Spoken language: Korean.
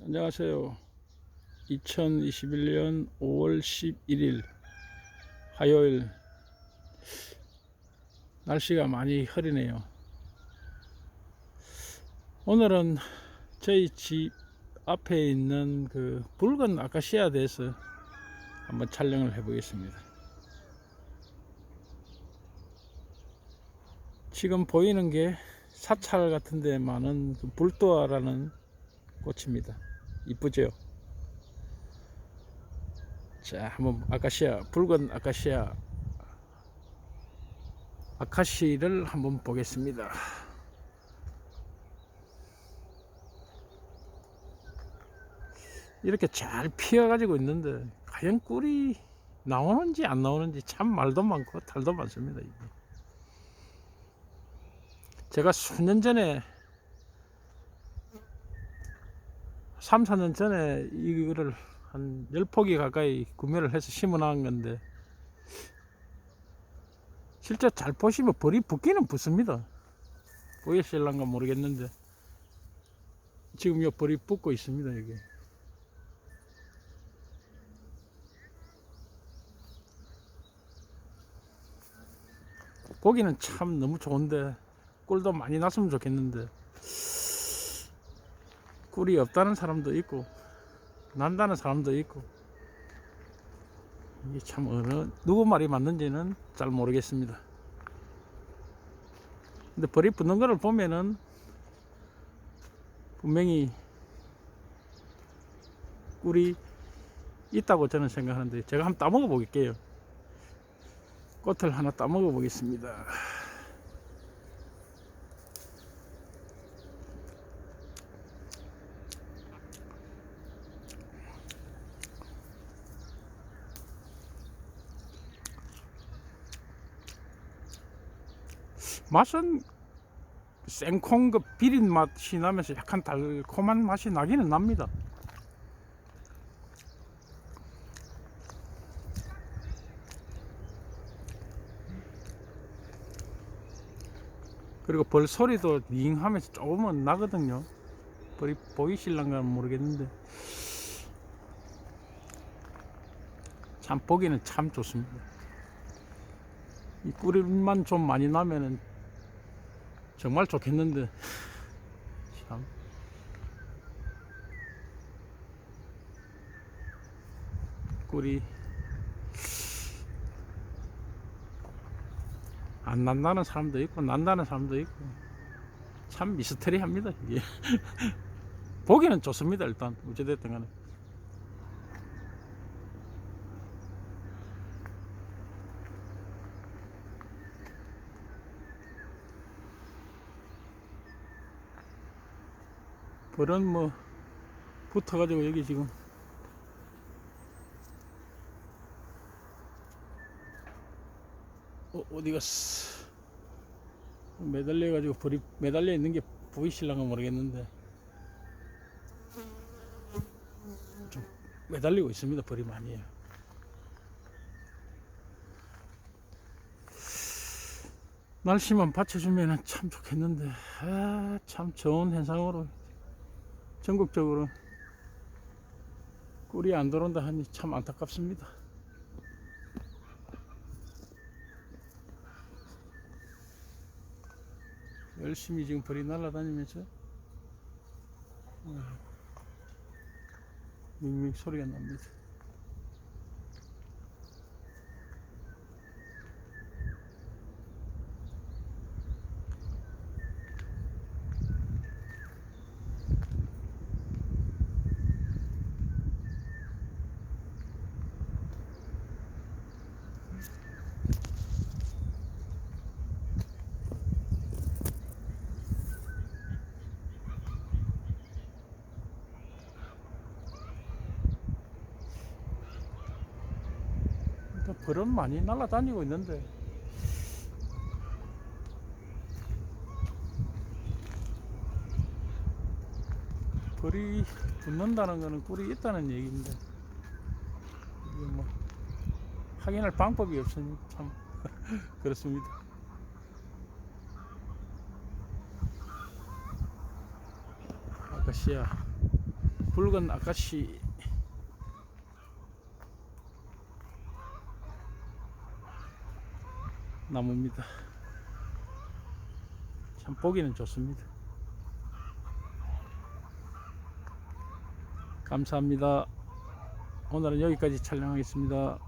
안녕하세요. 2021년 5월 11일 화요일 날씨가 많이 흐리네요. 오늘은 저희 집 앞에 있는 그 붉은 아카시아에 대해서 한번 촬영을 해 보겠습니다. 지금 보이는 게 사찰 같은 데 많은 그 불도아라는 꽃입니다. 이쁘죠? 자, 한번 아카시아, 붉은 아카시아, 아카시를 한번 보겠습니다. 이렇게 잘 피어가지고 있는데, 과연 꿀이 나오는지 안 나오는지 참 말도 많고 탈도 많습니다. 제가 수년 전에 3, 4년 전에 이거를 한 10포기 가까이 구매를 해서 심어 놓은 건데 실제 잘 보시면 벌이 붙기는 붙습니다. 보이실란가 모르겠는데 지금 요 벌이 붙고 있습니다. 여기. 보기는 참 너무 좋은데 꿀도 많이 났으면 좋겠는데 꿀이 없다는 사람도 있고 난다는 사람도 있고 이게 참 어느 누구 말이 맞는지는 잘 모르겠습니다. 근데 벌이 붙는 거를 보면은 분명히 꿀이 있다고 저는 생각하는데 제가 한번 따먹어 볼게요. 꽃을 하나 따먹어 보겠습니다. 맛은 생콩 그 비린 맛이 나면서 약간 달콤한 맛이 나기는 납니다. 그리고 벌 소리도 링 하면서 조금은 나거든요. 벌이 보이실란가 모르겠는데 참 보기는 참 좋습니다. 이 꿀만 좀 많이 나면은 정말 좋겠는데. 참. 꿀이 안 난다는 사람도 있고 난다는 사람도 있고. 참 미스터리합니다 이게. 보기는 좋습니다 일단. 어찌됐든 간에 벌은 뭐 붙어가지고 여기 지금. 어, 어디 갔어 매달려 가지고 벌이 매달려 있는 게 보이실랑가 모르겠는데. 좀 매달리고 있습니다 벌이 많이. 날씨만 받쳐주면 참 좋겠는데. 아, 참 좋은 현상으로 전국적으로 꿀이 안 들어온다 하니 참 안타깝습니다. 열심히 지금 벌이 날아다니면서 어, 밍밍 소리가 납니다. 벌은 많이 날아다니고 있는데. 벌이 붙는다는 거는 꿀이 있다는 얘기인데. 이게 뭐 확인할 방법이 없으니 참 그렇습니다. 아카시아 붉은 아가씨 나무입니다. 참 보기는 좋습니다. 감사합니다. 오늘은 여기까지 촬영하겠습니다.